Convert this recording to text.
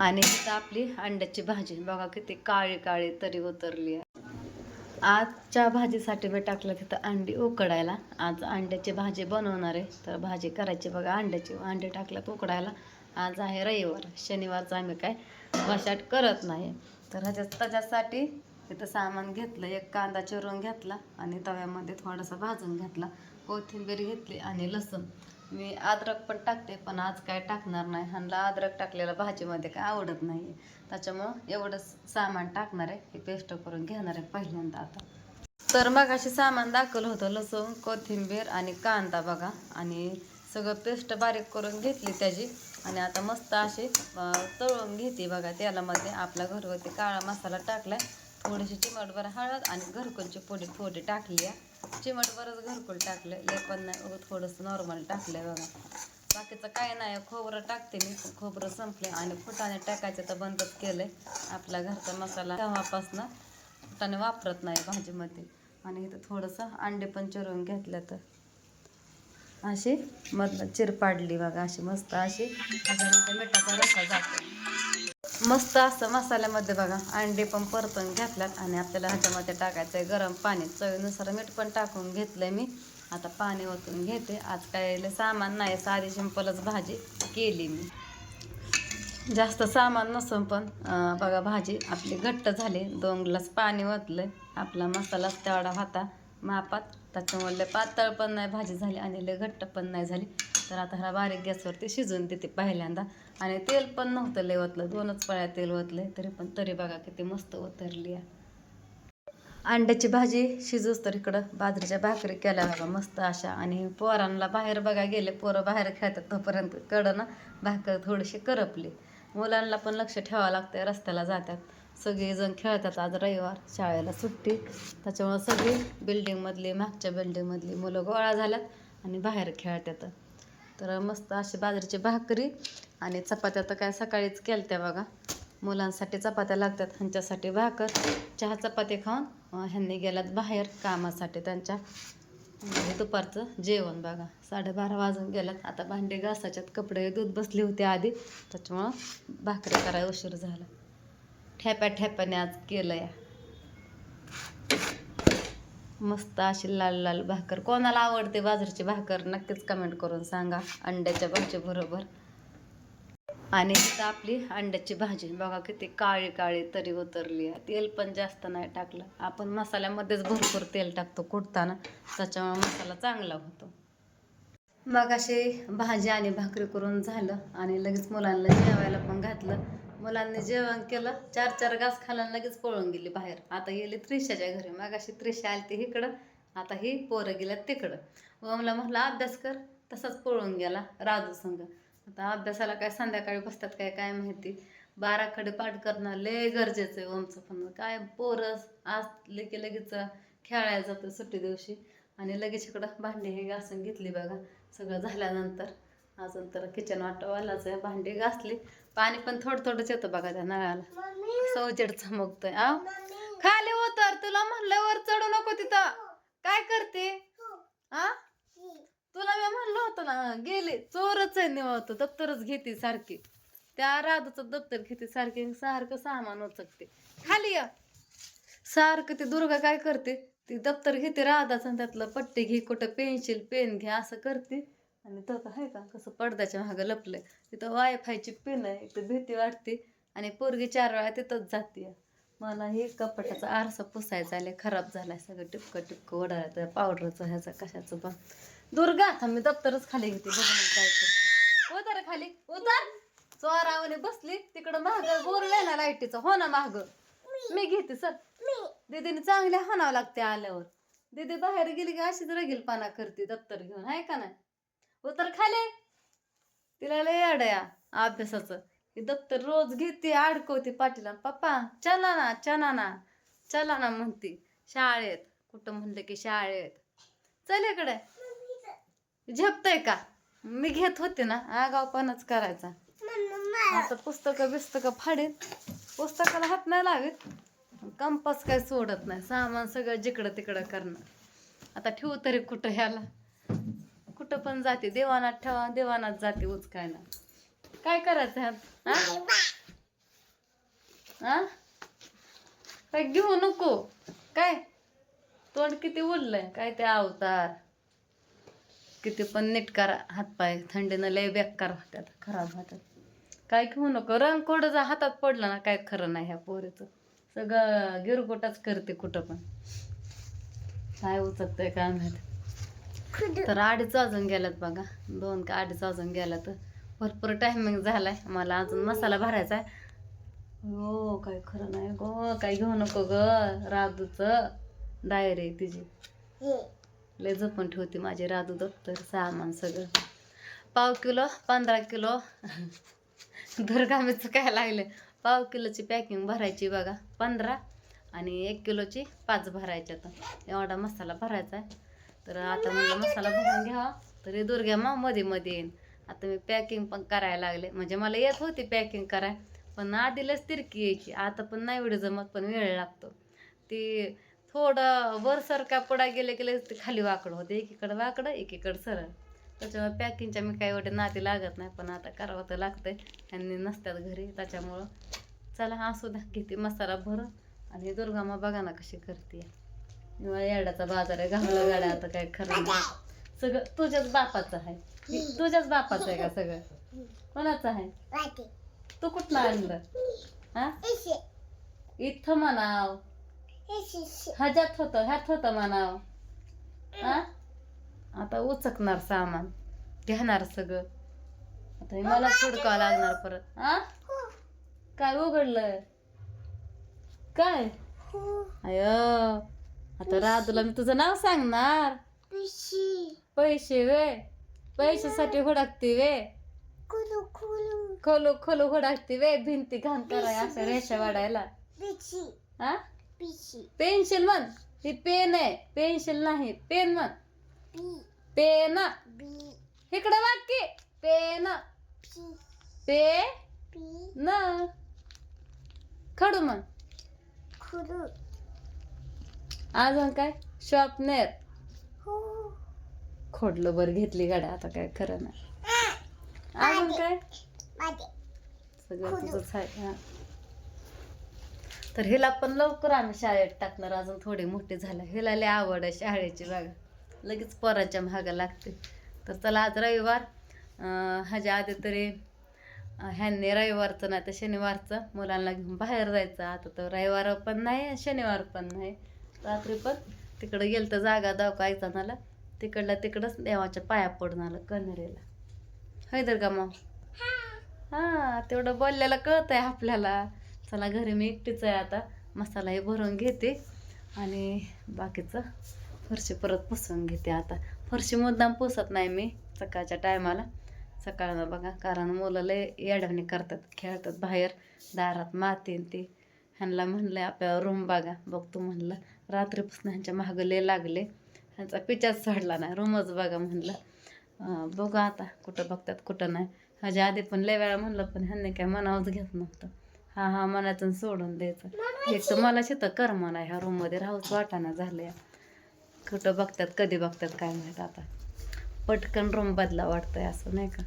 आणि तिथं आपली अंड्याची भाजी. बघा किती काळी काळी तरी उतरली आहे. आजच्या भाजीसाठी मी टाकलं तिथं अंडी उकडायला. आज अंड्याची भाजी बनवणार आहे. तर भाजी करायची बघा अंड्याची. अंडे टाकल्यात उकडायला. आज आहे रविवार. शनिवारचं आम्ही काय वशाट करत नाही. तर ह्याच्या त्याच्यासाठी तिथं सामान घेतलं. एक कांदा चिरून घेतला आणि तव्यामध्ये थोडासा भाजून घेतला. कोथिंबीर घेतली आणि लसूण. मी अद्रक पण टाकते पण आज काय टाकणार नाही. ह्यांना अद्रक टाकलेलं भाजीमध्ये काय आवडत नाही त्याच्यामुळं एवढंच सामान टाकणार आहे. हे पेस्ट करून घेणार आहे पहिल्यांदा आता. तर मग अशी सामान दाखवलं होतं लसूण कोथिंबीर आणि कांदा बघा. आणि सगळं पेस्ट बारीक करून घेतली त्याची. आणि आता मस्त अशी तळून घेते बघा तेलामध्ये. आपला घरगुती काळा मसाला टाकलाय. थोडीशी चिमटभर हळद आणि घरकुलची पोडी थोडी टाकली. आहे चिमटभरच घरकुल टाकलं. एक पण नाही थोडंसं नॉर्मल टाकलं बघा. बाकीचं काय नाही. खोबरं टाकते मी. खोबरं संपले आणि फुटाने टाकायचं तर बंदच केलंय. आपला घरचा मसाला तेव्हापासनं फुटाने वापरत नाही भाजीमध्ये. आणि इथं थोडंसं अंडे पण चिरून घेतलं तर. अशी मधलं चिर पाडली बघा. अशी मस्त अशी. त्याच्यानंतर मिठाचा रस्सा जातो मस्त असं मसाल्यामध्ये बघा अंडे पण परतून घेतल्यात आणि आपल्याला ह्याच्यामध्ये टाकायचं आहे गरम पाणी. चवीनुसार मीठ पण टाकून घेतलं मी. आता पाणी ओतून घेते. आज काय सामान नाही साधी सिंपलच भाजी केली मी. जास्त सामान नसून पण बघा भाजी आपली घट्ट झाली. दोन ग्लास पाणी ओतलं आपला मसालाच तेवढा होता मापात. त्याच्यामुळे पातळ पण नाही भाजी झाली आणि लय घट्ट पण नाही झाली. तर आता ह्याला बारीक गॅसवरती शिजवून देते पहिल्यांदा. आणि तेल पण नव्हतं लय ओतलं. दोनच पळ्या तेल ओतलंय तरी पण तरी बघा किती मस्त उतरली आहे. अंड्याची भाजी शिजूच तर इकडं बाजरीच्या भाकरी केल्या बघा मस्त अशा. आणि पोरांना बाहेर बघा गेले पोरं बाहेर खेळतात तोपर्यंत. कडं ना भाकर थोडीशी करपली. मुलांना पण लक्ष ठेवावं लागतंय रस्त्याला जातात. सगळेजण खेळतात आज रविवार शाळेला सुट्टी. त्याच्यामुळं सगळी बिल्डिंगमधली मागच्या बिल्डिंगमधली मुलं गोळा झाल्यात आणि बाहेर खेळतात. तर मस्त अशी बाजरीची भाकरी आणि चपात्या तर काय सकाळीच केलत्या बघा. मुलांसाठी चपात्या लागतात ह्यांच्यासाठी भाकर. चहा चपाती खाऊन ह्यांनी गेल्यात बाहेर कामासाठी त्यांच्या. दुपारचं जेवण बघा. साडेबारा वाजून गेल्यात. आता भांडे घासाच्यात कपडे दूध बसले होते आधी. त्याच्यामुळं भाकरी करायला उशीर झाला. ठ्याप्या ठ्याप्याने आज केलं या मस्त अशी लाल लाल भाकर. कोणाला आवडते बाजरीची भाकर नक्कीच कमेंट करून सांगा. अंड्याच्या भाजी बरोबर. आणि तिथं आपली अंड्याची भाजी. बघा किती काळी काळी तरी उतरली आहे. तेल पण जास्त नाही टाकलं. आपण मसाल्यामध्येच भरपूर तेल टाकतो कुटताना. त्याच्यामुळे मसाला चांगला होतो. मग अशी भाजी आणि भाकरी करून झालं. आणि लगेच मुलांना जेवायला पण घातलं. मुलांनी जेवण केलं चार चार घास खाल्ला लगेच पळून गेली बाहेर. आता गेली त्रिशाच्या घरी. मग अशी त्रिशा आली ती इकडं आता ही पोरं गेल्यात तिकडं. ओमला म्हटलं अभ्यास कर. तसाच पळून गेला राजू संघ आता अभ्यासाला काय संध्याकाळी बसतात काय काय माहिती? बाराकडे पाठ करणं लय गरजेचं आहे ओमचं पण. काय पोरं असले की लगेच खेळायला जातं सुट्टी दिवशी. आणि लगेच इकडं भांडी हे घासून घेतली बघा. सगळं झाल्यानंतर. अजून तर किचन वाटवायलाच आहे. भांडी घासली. पाणी पण थोडं थोडंच येतं बघा त्या नळाला. सवजेड चमकतोय. आ खाली उतर. तुला म्हणलं वर चढू नको तिथं. काय करते? आ? तुला मी म्हणलं होतं ना गेले. चोरच आहे निवत. दप्तरच घेते सारखी. त्या राधूचं दप्तर घेते सारखी. सारखं सामान उचकते. खाली या. सारखं ती दुर्गा काय करते? ती दप्तर घेते राधाचं आणि त्यातलं पट्टी घे कुठं पेन्सिल पेन घे असं करते. आणि तो का आहे का? कसं पडद्याच्या मागं लपलंय. तिथं वायफायची पिन आहे इथं भीती वाटते आणि पोरगी चार वेळा तिथंच जाते. मला हे कपाटाचा आरसा पुसायचा आले खराब झालाय सगळं टिपकं टिपकं ओढायचं पावडरचं ह्याचं कशाचं पण. दुर्गा आता मी दप्तरच खाली घेते बघा काय करते. उतर खाली उतर! चोरावने बसली तिकडं महाग बोरलंय ना लाईटीचं हो ना महाग मी घेते सर दीदीने चांगले हाणावं लागते आल्यावर. दीदी बाहेर गेली की अशीच रगीलपणा करते दप्तर घेऊन आहे का नाही? उतर खाली तिला लय अडया अभ्यासाचं. ही दप्तर रोज घेते अडकवते पाटीला पप्पा चला ना चला ना चला ना म्हणते. शाळेत. कुठं म्हणलं की शाळेत. चल इकडे. झेपतय का? मी घेत होते ना. आगावपणाच करायचा. आता पुस्तकं बिस्तकं फाडेल पुस्तकाला हात नाही लावित. कंपास काय सोडत नाही. सामान सगळं जिकडं तिकडं करणं आता ठेवू तरी कुठं ह्याला? कुठं पण जाते देवानात ठेवा देवानात जाते उचकायला. काय करायचं ह्यात? आ काय घेऊ नको? काय? तोंड किती उरलंय? काय ते अवतार. किती पण नीट करा हातपाय थंडीनं लय बेकार होत्यात खराब होतात काय घेऊ नको? रंग कोड जर हातात पडलं ना काय खरं नाही ह्या पोरीचं. सगळं गिरगोटाच करते कुठं पण. काय उचकतंय काय माहिती. तर अडीच वाजून गेल्यात बघा. दोन का अडीच वाजून गेल्या तर भरपूर टायमिंग झालाय. मला अजून मसाला भरायचा आहे हो काय खरं नाही गो. काय घेऊ नको ग. राधूच डायरी तिची. लय जपून ठेवते माझी राधू दप्तर सामान सगळं. पाव किलो पंधरा किलो. दुर्गामीचं काय लागले पाव किलोची पॅकिंग भरायची बघा. पंधरा आणि एक किलोची पाच भरायच्या तर एवढा मसाला भरायचा आहे तर आता म्हणलं मसाला भरून घ्यावा. तरी दुर्गा मा मध्ये मध्ये येईन. आता मी पॅकिंग पण करायला लागले. म्हणजे मला येत होती पॅकिंग कराय पण आधीलाच तिरकी यायची. आता पण नाही एवढं जमत पण वेळ लागतो. ती थोडं वर सरका पडा गेले गेले ते खाली वाकडं होते. एकीकडं वाकडं एकीकडं सरळ. त्याच्यामुळे पॅकिंगच्या मी काही एवढे नाती लागत नाही पण आता करावं तर लागतंय. त्यांनी नसतात घरी त्याच्यामुळं चला असू द्या किती मसाला भर. आणि दुर्गामा बघा ना कशी करते येडाचा बाजार आहे घामला गाड्या आता काय खरं नाही. सगळं तुझ्याच बापाचं आहे. हे तुझ्याच बापाचं आहे का सगळं? कोणाचं आहे? तू कुठनं आणलं? हा? इथं म्हणाव. ह्याच्यात होतं ह्यात होतं म्हणाव. हा? आता उचकणार सामान. घेणार सगळं. आता हे मला फुडकावं लागणार परत. हा? काय उघडलंय? काय? अय आता राधूला मी तुझं नाव सांगणार. पैसे. वे पैशासाठी हुडकते वे खोलू खोलू. हुडकते वे भिंती घाण कराय अशा रेषा वाढायला. हा? पेन्सिल म्हण. ही पेन आहे. पेन्सिल नाही. पेन म्हण. पेन. इकडे वाक्य पेन. पे न. खडू म्हण. अजून काय? शॉपनेर खोडलं बर घेतली गाड्या आता काय खरं नाही. अजून काय? सगळं तुझंच आहे हा. तर हिला पण लवकर आम्ही शाळेत टाकणार अजून थोडी मोठी झाल्या हिला लय आवड आहे शाळेची बघा. लगेच पोराच्या महागा लागते. तर चला आज रविवार. ह्याच्या आधी तरी ह्यांनी रविवारचं नाही तर शनिवारचं मुलांना घेऊन बाहेर जायचं. आता तर रविवार पण नाही शनिवार पण नाही. रात्री पण तिकडं गेलं तर जागा दावकायचा नाला तिकडला तिकडंच देवाच्या पाया पडून आलं कन्हेरीला. हैदर का मग हा तेवढं बोलल्याला कळत आहे आपल्याला. चला घरी मी एकटीच आहे आता. मसालाही भरून घेते. आणि बाकीचं फरशी परत पुसून घेते आता. फरशी मुद्दाम पुसत नाही मी सकाळच्या टायमाला. सकाळला बघा कारण मुलं लय येडवणी करतात खेळतात बाहेर. दारात मातीन ते. ह्यांना म्हणलं आपल्या रूम बघा बघतो म्हणलं. रात्रीपासून ह्यांच्या मागं लय लागले. ह्यांचा पिचाच सोडला नाही रूमच बघा म्हणलं. बघू आता कुठं बघतात कुठं नाही. ह्याच्या आधी पण लय वेळा म्हणलं पण ह्यांनी काय मनावच घेत नव्हतं. हा हा मनातून सोडून द्यायचं. एक तर मला शेतं कर म्हणा ह्या रूममध्ये राहूच वाटाणा झालं कुठं बघतात कधी बघतात काय माहीत आता. पटकन रूम बदला वाटतंय असं नाही का?